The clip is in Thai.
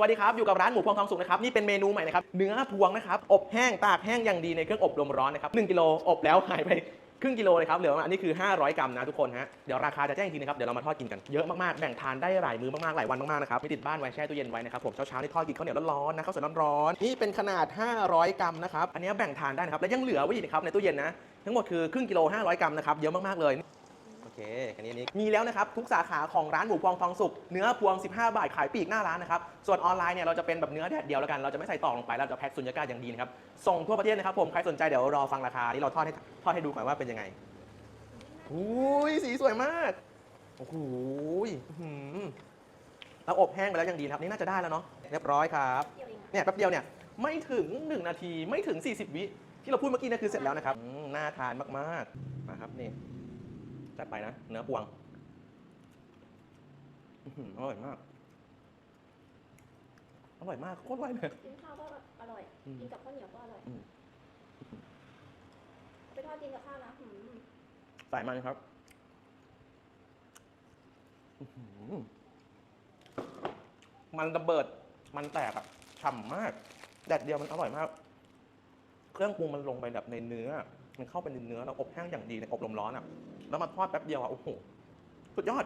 สวัสดีครับ อยู่กับร้านหมูพวงทองสุกนะครับ นี่เป็นเมนูใหม่นะครับ เนื้อพวงนะครับ อบแห้ง ตากแห้งอย่างดีในเครื่องอบลมร้อนนะครับ1กิโลอบแล้วหายไปครึ่งกิโลเลยครับ เหลือมาอันนี้คือ 500 กรัมนะทุกคนฮะ เดี๋ยวราคาจะแจ้งทีนะครับ เดี๋ยวเรามาทอดกินกัน เยอะมากๆ แบ่งทานได้หลายมื้อมากๆ หลายวันมากๆ นะครับไม่ติดบ้านไว้แช่ตู้เย็นไว้นะครับผม เช้าๆ นี่ทอดกินข้าวเหนียวร้อนๆนะข้าวสวยร้อนๆ นี่เป็นขนาด 500 กรัมนะครับ อันนี้แบ่งทานได้นะครับ และยังเหลือไว้อีกนะครับในตู้เย็นนะ ทั้งหมดคือครึ่งกิโล 500 กรัมนะครับ เยอะมากๆ เลย เคอันนี้นี้มีแล้วนะครับทุกสาขาของร้านหมูพวงทองสุกเนื้อพวง 15 บาทขายปลีกหน้าร้านนะครับส่วนออนไลน์เนี่ยเราจะเป็นแบบเนื้อแดดเดียวแล้วกันเราจะไม่ใส่ตอกลงไปเราจะแพ็คสุญญากาศอย่างดีนะครับส่งทั่วประเทศนะครับผมใครสนใจเดี๋ยวรอฟังราคาที่เราทอดให้ทอดให้ดูก่อนว่าเป็นยังไงอุ้ยสีสวยมากโอ้โหเราอบแห้งไปแล้วอย่างดีครับนี่น่าจะได้แล้วเนาะเรียบร้อยครับเนี่ยแป๊บเดียวเนี่ยไม่ถึง 1 นาทีไม่ถึง 40 วิที่เราพูดเมื่อกี้นะคือเสร็จแล้วนะครับน่าทานมากๆนะครับนี่ จัดไปนะ เนื้อพวงอื้อหืออร่อยมาก อร่อยมาก โคตรอร่อยเลยกินข้าวก็อร่อยอืมกินกับข้าวเหนียวก็อร่อยอืมไปทอดกินกับข้าวนะหืมใส่มันครับอื้อหือมันระเบิด มันแตกอะฉ่ำมาก แดดเดียวมันอร่อยมาก เครื่องปรุงมันลงไปแบบในเนื้อ มันเข้าไปในเนื้อแล้วอบแห้งอย่างดีในอบลมร้อนอะแล้วมาทอดแป๊บเดียวอะโอ้โหสุดยอด